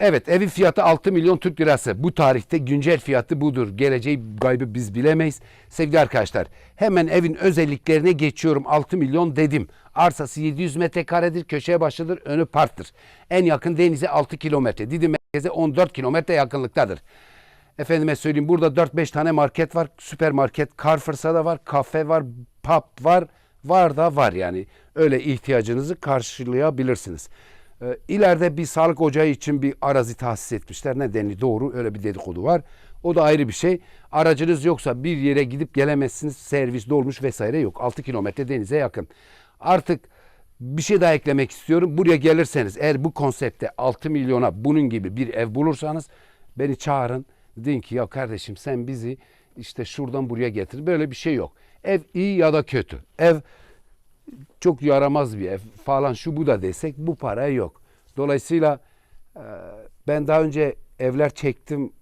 Evet evin fiyatı 6 milyon Türk lirası. Bu tarihte güncel fiyatı budur. Geleceği gaybı biz bilemeyiz. Sevgili arkadaşlar hemen evin özelliklerine geçiyorum. 6 milyon dedim. Arsası 700 metrekaredir. Köşeye başlıdır. Önü parktır. En yakın denize 6 kilometre. Didim merkeze 14 kilometre yakınlıktadır. Efendime söyleyeyim burada 4-5 tane market var. Süpermarket, Carrefour'sa da var. Kafe var, pub var. Var da var yani. Öyle ihtiyacınızı karşılayabilirsiniz. Ee, ileride bir sağlık ocağı için bir arazi tahsis etmişler. Nedeni doğru öyle bir dedikodu var. O da ayrı bir şey. Aracınız yoksa bir yere gidip gelemezsiniz. Servis dolmuş vesaire yok. 6 kilometre denize yakın. Artık bir şey daha eklemek istiyorum. Buraya gelirseniz eğer bu konsepte 6 milyona bunun gibi bir ev bulursanız beni çağırın. Deyin ki ya kardeşim sen bizi işte şuradan buraya getir. Böyle bir şey yok. Ev iyi ya da kötü. Ev çok yaramaz bir ev falan şu bu da desek bu para yok. Dolayısıyla e, ben daha önce evler çektim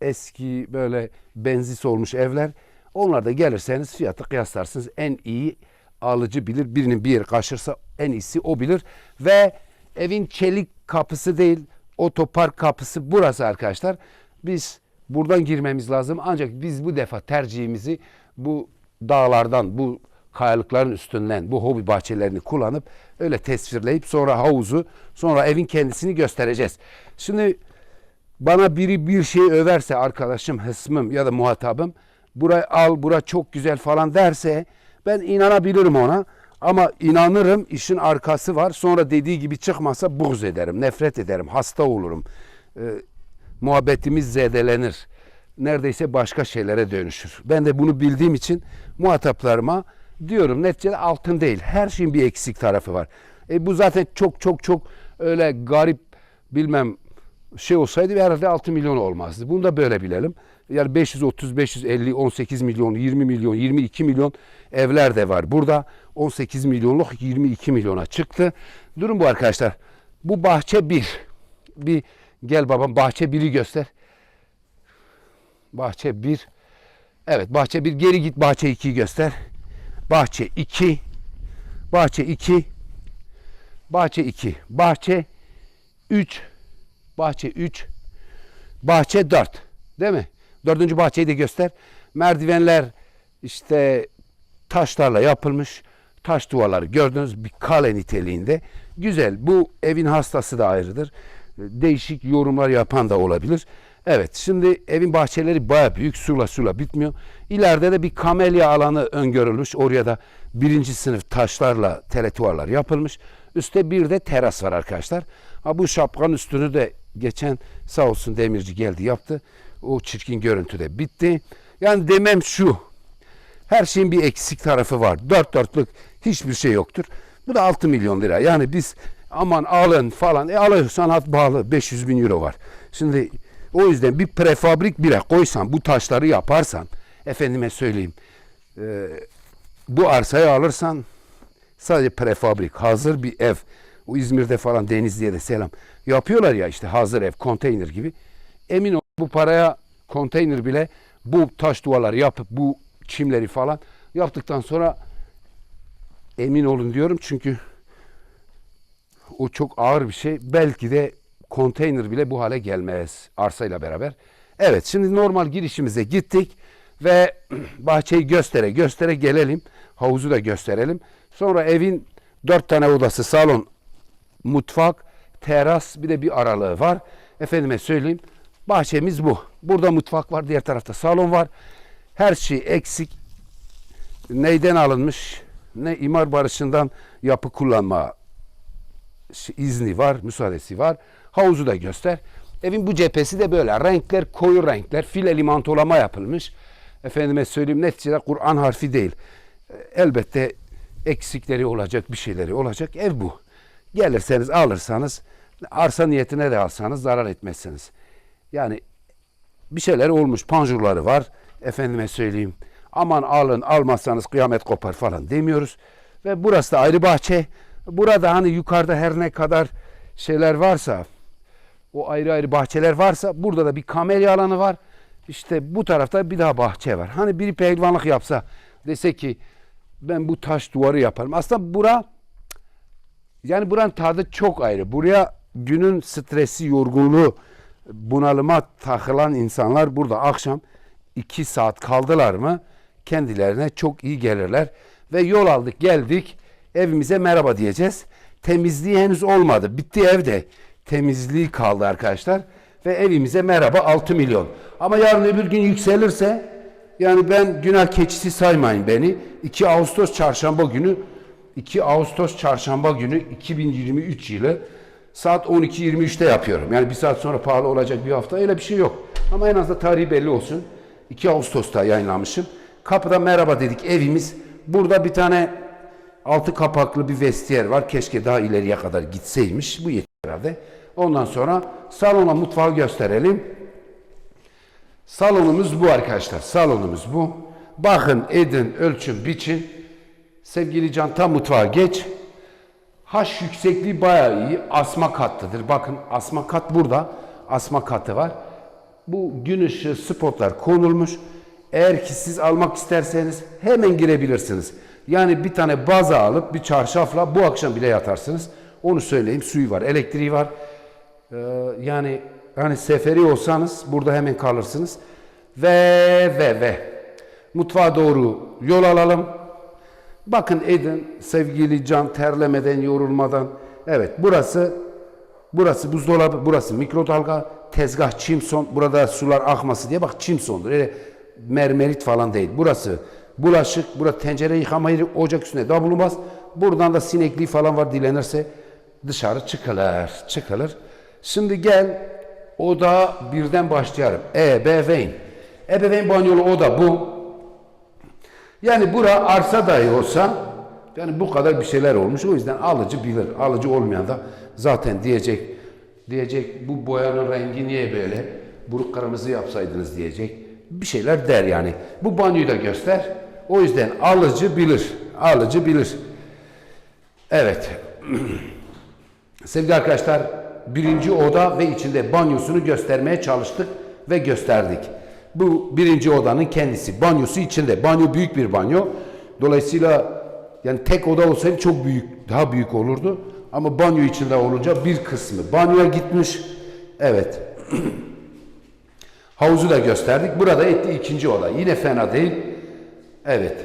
eski böyle benzis olmuş evler. Onlarda gelirseniz fiyatı kıyaslarsınız. En iyi alıcı bilir. Birinin bir yeri kaçırsa en iyisi o bilir. Ve evin çelik kapısı değil otopark kapısı burası arkadaşlar. Biz buradan girmemiz lazım. Ancak biz bu defa tercihimizi bu dağlardan, bu kayalıkların üstünden bu hobi bahçelerini kullanıp öyle tesvirleyip sonra havuzu, sonra evin kendisini göstereceğiz. Şimdi bana biri bir şey överse arkadaşım, hısmım ya da muhatabım burayı al, bura çok güzel falan derse ben inanabilirim ona. Ama inanırım işin arkası var. Sonra dediği gibi çıkmasa buğz ederim, nefret ederim, hasta olurum. Ee, muhabbetimiz zedelenir. Neredeyse başka şeylere dönüşür. Ben de bunu bildiğim için muhataplarıma diyorum neticede altın değil. Her şeyin bir eksik tarafı var. E bu zaten çok çok çok öyle garip bilmem şey olsaydı herhalde 6 milyon olmazdı. Bunu da böyle bilelim. Yani 530, 550, 18 milyon, 20 milyon, 22 milyon evler de var. Burada 18 milyonluk 22 milyona çıktı. Durum bu arkadaşlar. Bu bahçe bir. Bir gel babam bahçe biri göster. Bahçe bir. Evet bahçe bir geri git bahçe 2'yi göster. Bahçe 2. Bahçe 2. Bahçe 2. Bahçe 3. Bahçe 3. Bahçe 4. Değil mi? Dördüncü bahçeyi de göster. Merdivenler işte taşlarla yapılmış. Taş duvarları gördünüz bir kale niteliğinde. Güzel. Bu evin hastası da ayrıdır. Değişik yorumlar yapan da olabilir. Evet şimdi evin bahçeleri baya büyük. Sula sula bitmiyor. İleride de bir kamelya alanı öngörülmüş. Oraya da birinci sınıf taşlarla teletuvarlar yapılmış. Üste bir de teras var arkadaşlar. Ha bu şapkanın üstünü de geçen sağ olsun demirci geldi yaptı. O çirkin görüntü de bitti. Yani demem şu. Her şeyin bir eksik tarafı var. Dört dörtlük hiçbir şey yoktur. Bu da 6 milyon lira. Yani biz aman alın falan. E alıyorsan at bağlı 500 bin euro var. Şimdi o yüzden bir prefabrik bile koysan bu taşları yaparsan efendime söyleyeyim e, bu arsayı alırsan sadece prefabrik hazır bir ev. O İzmir'de falan Denizli'ye de selam. Yapıyorlar ya işte hazır ev konteyner gibi. Emin ol bu paraya konteyner bile bu taş duvarları yapıp bu çimleri falan yaptıktan sonra emin olun diyorum. Çünkü o çok ağır bir şey. Belki de konteyner bile bu hale gelmez arsayla beraber. Evet şimdi normal girişimize gittik ve bahçeyi göstere göstere gelelim. Havuzu da gösterelim. Sonra evin dört tane odası, salon, mutfak, teras bir de bir aralığı var. Efendime söyleyeyim bahçemiz bu. Burada mutfak var, diğer tarafta salon var. Her şey eksik. Neyden alınmış? Ne imar barışından yapı kullanma izni var, müsaadesi var. Havuzu da göster. Evin bu cephesi de böyle. Renkler koyu renkler. File limantolama yapılmış. Efendime söyleyeyim neticede Kur'an harfi değil. Elbette eksikleri olacak, bir şeyleri olacak. Ev bu. Gelirseniz alırsanız arsa niyetine de alsanız zarar etmezsiniz. Yani bir şeyler olmuş. Panjurları var. Efendime söyleyeyim. Aman alın almazsanız kıyamet kopar falan demiyoruz. Ve burası da ayrı bahçe. Burada hani yukarıda her ne kadar şeyler varsa o ayrı ayrı bahçeler varsa burada da bir kamelya alanı var. İşte bu tarafta bir daha bahçe var. Hani biri pehlivanlık yapsa dese ki ben bu taş duvarı yaparım. Aslında bura yani buranın tadı çok ayrı. Buraya günün stresi, yorgunluğu, bunalıma takılan insanlar burada akşam 2 saat kaldılar mı kendilerine çok iyi gelirler. Ve yol aldık geldik evimize merhaba diyeceğiz. Temizliği henüz olmadı. Bitti evde. Temizliği kaldı arkadaşlar. Ve evimize merhaba 6 milyon. Ama yarın öbür gün yükselirse yani ben günah keçisi saymayın beni. 2 Ağustos çarşamba günü 2 Ağustos çarşamba günü 2023 yılı saat 12.23'te yapıyorum. Yani bir saat sonra pahalı olacak bir hafta öyle bir şey yok. Ama en azından tarihi belli olsun. 2 Ağustos'ta yayınlamışım. Kapıda merhaba dedik evimiz. Burada bir tane altı kapaklı bir vestiyer var. Keşke daha ileriye kadar gitseymiş. Bu yeter herhalde. Ondan sonra salona mutfağı gösterelim. Salonumuz bu arkadaşlar. Salonumuz bu. Bakın, edin, ölçün, biçin. Sevgili Can tam mutfağa geç. Haş yüksekliği bayağı iyi. Asma katlıdır. Bakın asma kat burada. Asma katı var. Bu gün ışığı spotlar konulmuş. Eğer ki siz almak isterseniz hemen girebilirsiniz. Yani bir tane baza alıp bir çarşafla bu akşam bile yatarsınız. Onu söyleyeyim. Suyu var, elektriği var. Ee, yani hani seferi olsanız burada hemen kalırsınız. Ve ve ve mutfağa doğru yol alalım. Bakın edin sevgili can terlemeden, yorulmadan. Evet burası burası buzdolabı, burası mikrodalga, tezgah çimson. Burada sular akması diye bak çimsondur. Öyle mermerit falan değil. Burası bulaşık, burada tencere yıkama yeri, ocak üstüne da bulunmaz. Buradan da sinekliği falan var dilenirse dışarı çıkılır, çıkılır. Şimdi gel oda birden başlayalım. Ebeveyn. Ebeveyn banyolu oda bu. Yani bura arsa dahi olsa yani bu kadar bir şeyler olmuş. O yüzden alıcı bilir. Alıcı olmayan da zaten diyecek diyecek bu boyanın rengi niye böyle? Buruk kırmızı yapsaydınız diyecek. Bir şeyler der yani. Bu banyoyu da göster. O yüzden alıcı bilir. Alıcı bilir. Evet. Sevgili arkadaşlar birinci oda ve içinde banyosunu göstermeye çalıştık ve gösterdik. Bu birinci odanın kendisi. Banyosu içinde. Banyo büyük bir banyo. Dolayısıyla yani tek oda olsaydı çok büyük, daha büyük olurdu. Ama banyo içinde olunca bir kısmı banyoya gitmiş. Evet. Havuzu da gösterdik. Burada etli ikinci oda. Yine fena değil. Evet.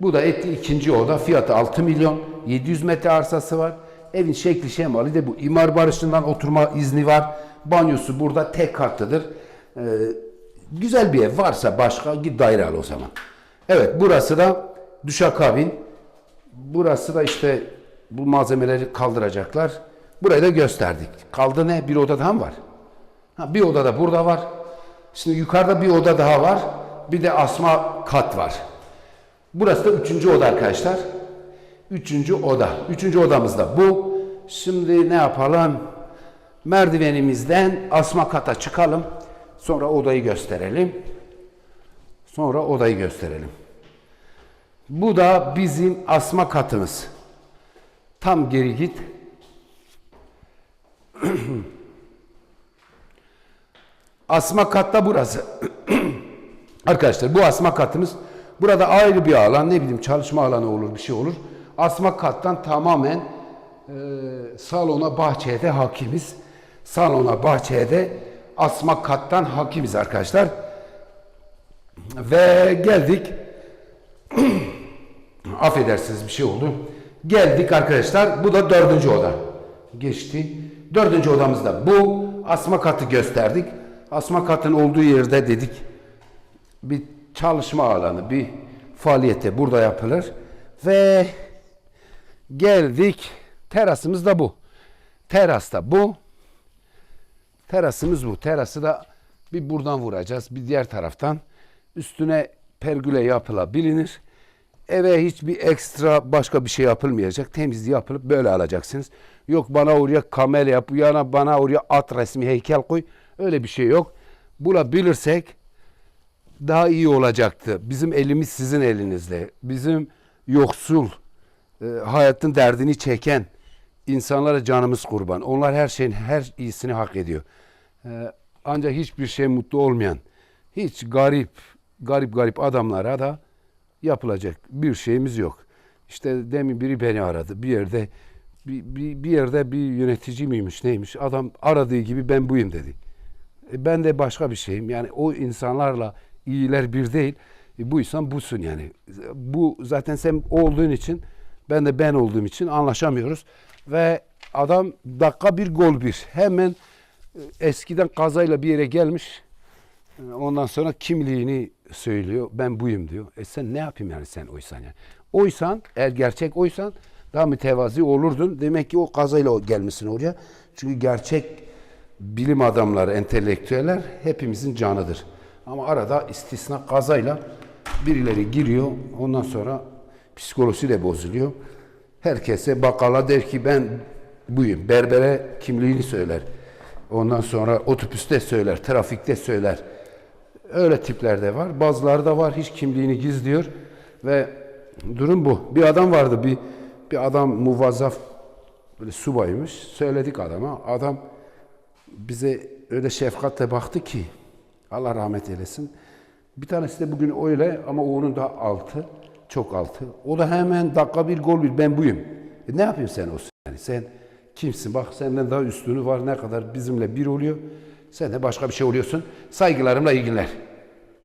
Bu da etli ikinci oda. Fiyatı 6 milyon. 700 metre arsası var. Evin şekli şemali de bu. İmar barışından oturma izni var. Banyosu burada tek katlıdır. Ee, güzel bir ev varsa başka git daire al o zaman. Evet burası da duşakabin. Burası da işte bu malzemeleri kaldıracaklar. Burayı da gösterdik. Kaldı ne? Bir oda daha mı var? Ha, bir oda da burada var. Şimdi yukarıda bir oda daha var. Bir de asma kat var. Burası da üçüncü oda arkadaşlar. Üçüncü oda. Üçüncü odamız da bu. Şimdi ne yapalım? Merdivenimizden asma kata çıkalım. Sonra odayı gösterelim. Sonra odayı gösterelim. Bu da bizim asma katımız. Tam geri git. asma katta burası. Arkadaşlar bu asma katımız. Burada ayrı bir alan ne bileyim çalışma alanı olur bir şey olur. Asma kattan tamamen e, salona bahçeye de hakimiz. Salona bahçeye de asma kattan hakimiz arkadaşlar. Ve geldik. Affedersiniz bir şey oldu. Geldik arkadaşlar. Bu da dördüncü oda. Geçti. Dördüncü odamızda bu. Asma katı gösterdik. Asma katın olduğu yerde dedik bir çalışma alanı, bir faaliyete burada yapılır. Ve geldik. Terasımız da bu. Teras da bu. Terasımız bu. Terası da bir buradan vuracağız, bir diğer taraftan. Üstüne pergüle yapılabilir. Eve hiçbir ekstra başka bir şey yapılmayacak. Temizliği yapılıp böyle alacaksınız. Yok bana oraya kamel yap, yana bana oraya at resmi heykel koy. Öyle bir şey yok. Bulabilirsek daha iyi olacaktı. Bizim elimiz sizin elinizde. Bizim yoksul, e, hayatın derdini çeken insanlara canımız kurban. Onlar her şeyin her iyisini hak ediyor. E, ancak hiçbir şey mutlu olmayan, hiç garip, garip garip adamlara da yapılacak bir şeyimiz yok. İşte demin biri beni aradı. Bir yerde bir, bir, bir yerde bir yönetici miymiş neymiş adam aradığı gibi ben buyum dedi. E, ben de başka bir şeyim yani o insanlarla iyiler bir değil. E, buysan busun yani. Bu zaten sen olduğun için ben de ben olduğum için anlaşamıyoruz. Ve adam dakika bir gol bir. Hemen e, eskiden kazayla bir yere gelmiş. E, Ondan sonra kimliğini söylüyor. Ben buyum diyor. E sen ne yapayım yani sen oysan yani. Oysan eğer gerçek oysan daha mütevazi olurdun. Demek ki o kazayla gelmişsin oraya. Çünkü gerçek bilim adamları, entelektüeller hepimizin canıdır. Ama arada istisna kazayla birileri giriyor. Ondan sonra psikolojisi de bozuluyor. Herkese bakkala der ki ben buyum. Berbere kimliğini söyler. Ondan sonra otobüste söyler, trafikte söyler. Öyle tipler de var. Bazıları da var hiç kimliğini gizliyor ve durum bu. Bir adam vardı bir bir adam muvazzaf böyle subaymış. Söyledik adama. Adam bize öyle şefkatle baktı ki Allah rahmet eylesin. Bir tanesi de bugün öyle ama onun da altı. Çok altı. O da hemen dakika bir gol bir ben buyum. E ne yapıyorsun sen olsun? Yani sen kimsin? Bak senden daha üstünü var ne kadar bizimle bir oluyor. Sen de başka bir şey oluyorsun. Saygılarımla iyi.